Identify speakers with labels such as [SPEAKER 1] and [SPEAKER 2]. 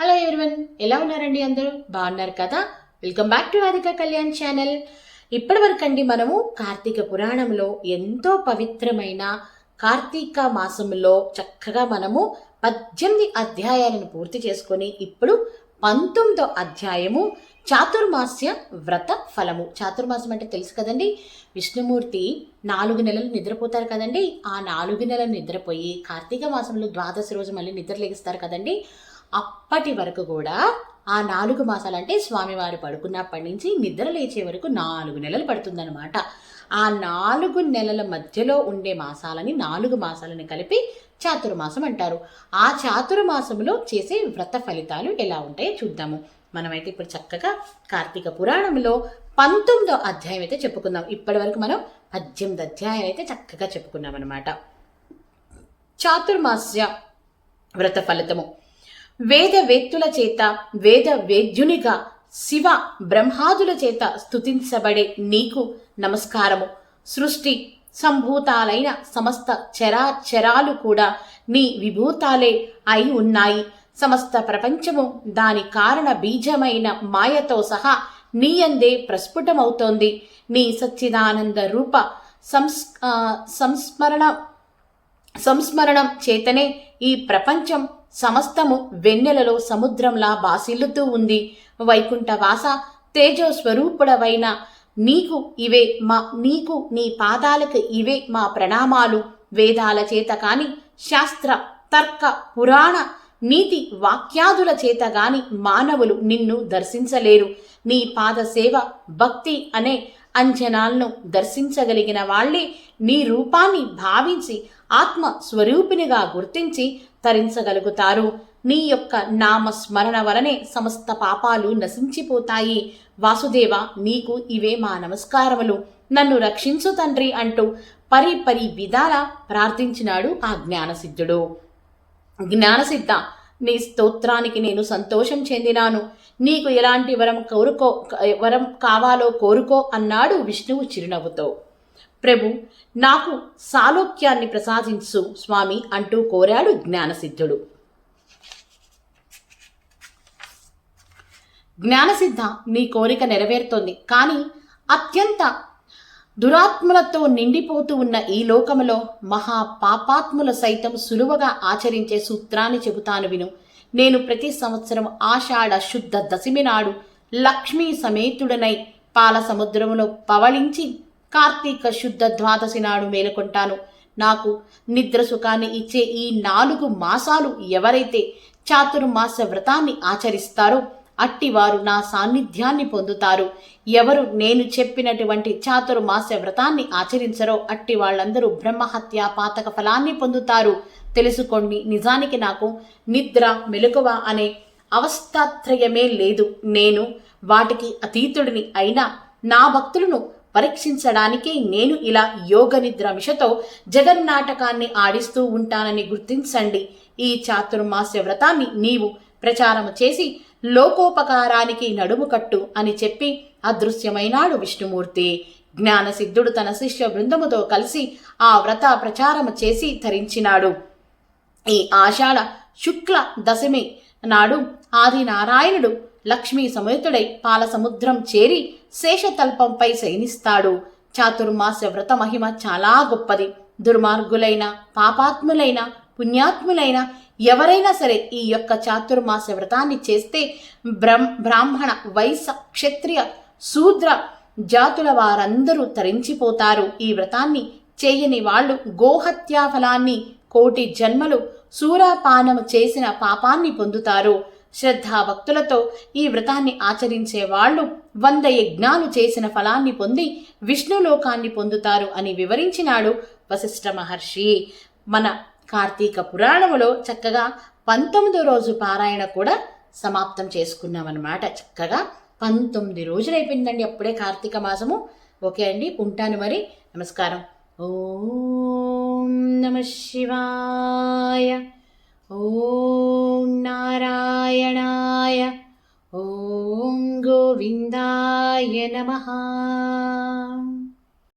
[SPEAKER 1] Hello everyone ఎలా ఉన్నారండి అందరూ? బాగున్నారు కదా? Welcome back to Radhika Kalyan channel ఇప్పటివరకు అండి మనము కార్తీక పురాణంలో ఎంతో పవిత్రమైన కార్తీక మాసంలో చక్కగా మనము పద్దెనిమిది అధ్యాయాలను పూర్తి చేసుకొని ఇప్పుడు పంతొమ్మిదో అధ్యాయము చాతుర్మాస్య వ్రత ఫలము. చాతుర్మాసం అంటే తెలుసు కదండి? విష్ణుమూర్తి నాలుగు నెలలు నిద్రపోతారు కదండి? ఆ నాలుగు నెలలు నిద్రపోయి కార్తీక మాసంలో ద్వాదశి రోజు మళ్ళీ నిద్రలేగిస్తారు కదండి? అప్పటి వరకు కూడా ఆ నాలుగు మాసాలు అంటే స్వామివారు పడుకున్నప్పటి నుంచి నిద్ర లేచే వరకు నాలుగు నెలలు పడుతుందన్నమాట. ఆ నాలుగు నెలల మధ్యలో ఉండే మాసాలని నాలుగు మాసాలని కలిపి చాతుర్మాసం అంటారు. ఆ చాతుర్మాసంలో చేసే వ్రత ఫలితాలు ఎలా ఉంటాయో చూద్దాము. మనమైతే ఇప్పుడు చక్కగా కార్తీక పురాణంలో పంతొమ్మిదో అధ్యాయం అయితే చెప్పుకుందాం. ఇప్పటి వరకు మనం పద్దెనిమిది అధ్యాయం అయితే చక్కగా చెప్పుకున్నాం అనమాట చాతుర్మాస్య వ్రత ఫలితము. వేద వేత్తుల చేత వేద వేద్యునిగా శివ బ్రహ్మాదుల చేత స్తుతించబడే నీకు నమస్కారము. సృష్టి సంభూతాలైన సమస్త చరాచరాలు కూడా నీ విభూతాలే అయి ఉన్నాయి. సమస్త ప్రపంచము దాని కారణ బీజమైన మాయతో సహా నీయందే ప్రస్ఫుటమవుతోంది. నీ సచ్చిదానంద రూప సంస్ సంస్మరణ సంస్మరణం చేతనే ఈ ప్రపంచం సమస్తము వెన్నెలలో సముద్రంలా బాసిల్లుతూ ఉంది. వైకుంఠవాస తేజో స్వరూపుడవైన నీకు ఇవే మా నీకు నీ పాదాలకు ఇవే మా ప్రణామాలు. వేదాల చేత కాని శాస్త్ర తర్క పురాణ నీతి వాక్యాదుల చేత గాని మానవులు నిన్ను దర్శించలేరు. నీ పాద సేవ భక్తి అనే అంచనాలను దర్శించగలిగిన వాళ్ళే నీ రూపాన్ని భావించి ఆత్మ స్వరూపినిగా గుర్తించి తరించగలుగుతారు. నీ యొక్క నామస్మరణ వలనే సమస్త పాపాలు నశించిపోతాయి. వాసుదేవ నీకు ఇవే మా నమస్కారములు. నన్ను రక్షించు తండ్రి అంటూ పరి పరి విధాల ప్రార్థించినాడు ఆ జ్ఞానసిద్ధుడు. జ్ఞానసిద్ధ నీ స్తోత్రానికి నేను సంతోషం చెందినాను. నీకు ఎలాంటి వరం కోరుకో వరం కావాలో కోరుకో అన్నాడు విష్ణువు చిరునవ్వుతో. ప్రభు నాకు సాలోక్యాన్ని ప్రసాదించు స్వామి అంటూ కోరాడు జ్ఞానసిద్ధుడు. జ్ఞానసిద్ధ నీ కోరిక నెరవేరుతోంది కానీ అత్యంత దురాత్ములతో నిండిపోతూ ఉన్న ఈ లోకములో మహా పాపాత్ముల సైతం సులువుగా ఆచరించే సూత్రాన్ని చెబుతాను విను. నేను ప్రతి సంవత్సరం ఆషాఢ శుద్ధ దశమి నాడు లక్ష్మీ సమేతుడనై పాల సముద్రములో పవళించి కార్తీక శుద్ధ ద్వాదశి నాడు మేలుకొంటాను. నాకు నిద్ర సుఖాన్ని ఇచ్చే ఈ నాలుగు మాసాలు ఎవరైతే చాతుర్మాస వ్రతాన్ని ఆచరిస్తారో అట్టివారు నా సాన్నిధ్యాన్ని పొందుతారు. ఎవరు నేను చెప్పినటువంటి చాతుర్మాస వ్రతాన్ని ఆచరించరో అట్టి వాళ్ళందరూ బ్రహ్మహత్య పాతక ఫలాన్ని పొందుతారు. తెలుసుకోండి నిజానికి నాకు నిద్ర మెలకువ అనే అవస్థాత్రయమే లేదు. నేను వాటికి అతీతుడిని అయినా నా భక్తులను పరీక్షించడానికే నేను ఇలా యోగ నిద్ర మిషతో జగన్నాటకాన్ని ఆడిస్తూ ఉంటానని గుర్తించండి. ఈ చాతుర్మాస్య వ్రతాన్ని నీవు ప్రచారము చేసి లోకోపకారానికి నడుము కట్టు అని చెప్పి అదృశ్యమైనాడు విష్ణుమూర్తి. జ్ఞానసిద్ధుడు తన శిష్య బృందముతో కలిసి ఆ వ్రత ప్రచారము చేసి ధరించినాడు. ఈ ఆషాఢ శుక్ల దశమి నాడు ఆది నారాయణుడు లక్ష్మీ సమేతుడై పాలసముద్రం చేరి శేషతల్పంపై శయనిస్తాడు. చాతుర్మాస్య వ్రత మహిమ చాలా గొప్పది. దుర్మార్గులైన పాపాత్ములైన పుణ్యాత్ములైన ఎవరైనా సరే ఈ యొక్క చాతుర్మాస వ్రతాన్ని చేస్తే బ్రాహ్మణ వైశ్య క్షత్రియ శూద్ర జాతుల వారందరూ తరించిపోతారు. ఈ వ్రతాన్ని చేయని వాళ్ళు గోహత్యా ఫలాన్ని కోటి జన్మలు సూరాపానము చేసిన పాపాన్ని పొందుతారు. శ్రద్ధాభక్తులతో ఈ వ్రతాన్ని ఆచరించే వాళ్ళు వంద యజ్ఞాలు చేసిన ఫలాన్ని పొంది విష్ణులోకాన్ని పొందుతారు అని వివరించినాడు వశిష్ఠ మహర్షి. మన కార్తీక పురాణములో చక్కగా పంతొమ్మిదో రోజు పారాయణ కూడా సమాప్తం చేసుకున్నాం అనమాట చక్కగా పంతొమ్మిది రోజులు అయిపోయిందండి అప్పుడే కార్తీక మాసము. ఓకే అండి ఉంటాను మరి. నమస్కారం. ఓం నమ శివాయ. ॐ नारायणाय ॐ गोविन्दाय नमः।